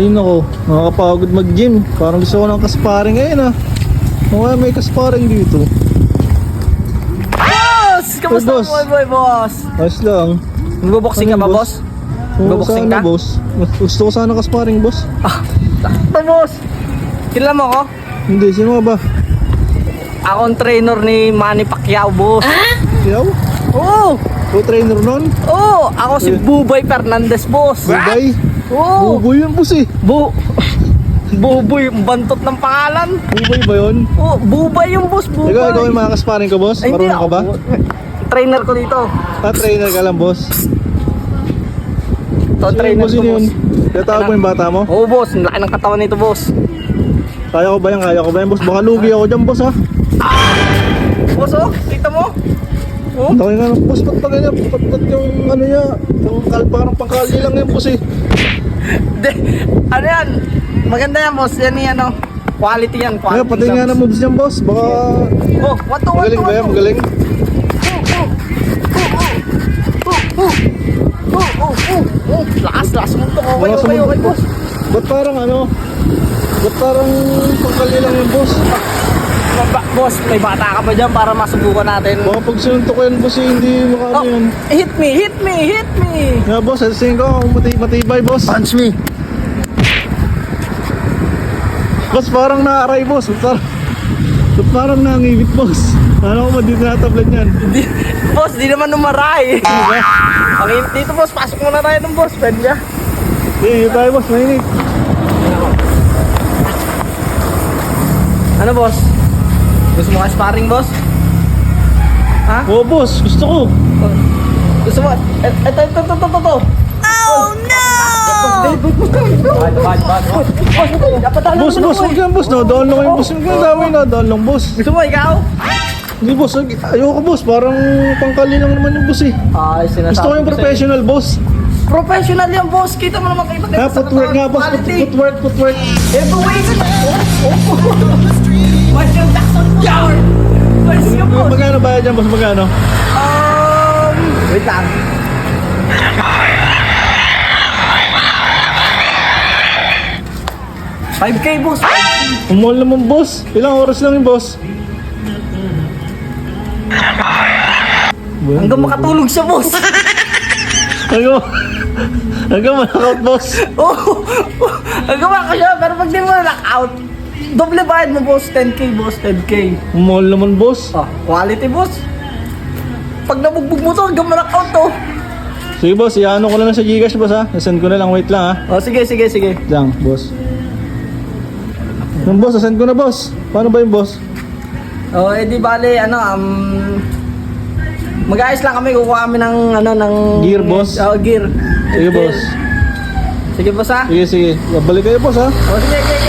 Ayun ako, nakakapagod mag-gym. Parang gusto ko ng kasparing ngayon ah. O kaya may kasparing dito. Boss! Kamusta boss. boy boy boss? Ayos lang. Magboboxing ka ba boss? Sana, ka? boss. Gusto ko sana kasparing, boss. Ah, sakto boss. Kilala mo ako? Hindi, sino ka ba? Ako ang trainer ni Manny Pacquiao boss. Ikaw? Oo! Co-trainer nun? Oo! Ako si Eh. Bubay Fernandez boss. Bubay? Oo! Buboy yun, boss eh. Bu... Buboy, bantot ng pangalan. Bubay ba yun? Oo, Bubay yung boss, Bubay. Ikaw, ikaw yung mga kasparing ka, boss? Ay, Marunong ka ba? Trainer ko dito. Ah, trainer ka lang, boss. Ito, Sino trainer boss ko, boss. Tatawag mo yung bata mo? Oo, boss. Ang laki ng katawan nito, boss. Kaya ko ba yan? Kaya ko ba yan, boss? Baka lugi ako dyan, boss, ha? Boss, oh. Kita mo? Oh. Taki nga, boss, ba't pa ganyan? Ba't, ba't yung ano niya? Yung kal, parang pangkali lang yan, boss, eh. De, ano yan? Maganda yan, boss. Yan yung ano. Quality yan. Quality pati nga lang. ng moves niyan, boss. Baka Oh, what to, what magaling to, ba yan? Magaling? Lakas, lakas mo to. Okay, okay, okay, boss. Ba't parang ano? Ba't parang pangkali lang yung boss? Ba- boss, may bata ka pa dyan para masubukan natin. Baka pag sinuntok ko yan, boss, eh, hindi makano Oh, yan. hit me, hit me, hit me. Nga, boss, alisingin ko kung mati matibay, boss. Punch me. Boss, parang naaray, boss. Parang, parang nangingit, boss? Ano ko ba dito natablan yan? Di, boss, di naman umaray. Ang init dito, boss. Pasok muna tayo ng boss. Pwede ka? Hindi, yun tayo, boss. Mainit. Ano, boss? Gusto mo ka sparring, boss? Ha? Oo, boss. Gusto ko. Gusto mo? Eto, ito, ito, ito, ito. Oh, no! Bad, bad, bad. Boss, boss, huwag yan, boss. Nadaan lang yung boss. Yung dami nadaan lang, boss. Gusto mo, ikaw? Hindi, boss. Ayoko, boss. Parang pangkali lang naman yung boss, eh. Ay, sinasabi Gusto ko yung professional, boss. Professional yan, boss. Kita mo naman, kita Ha, footwork nga, boss. Foot- Footwork, footwork. Everywhere ka Boss. Magkano bayad dyan, boss? Magkano? Um, wait lang. Five K boss. Umol naman, boss. Ilang oras lang yung boss? Hanggang makatulog siya boss. Hanggang, hanggang malakaut, boss. Oo. Hanggang maka siya. Pero pag di mo na out, doble bayad mo boss. 10K boss. 10K. Umol naman, boss. Ah, quality boss. Pag nabugbog mo to, hanggang malakaut to. Sige, boss. Iano ko lang sa Gcash, boss, ha? Send ko na lang. Wait lang, ha? Oh, sige, sige, sige. Lang, boss. Yung boss, send ko na, boss. Paano ba yung boss? Oh, eh di bale, ano, um, mag-ayos lang kami, kukuha kami ng, ano, ng... Gear, boss? Oo, gear. Sige, boss. Sige, boss, ha? Sige, sige. Balik kayo, boss, ha? Oh, sige, sige.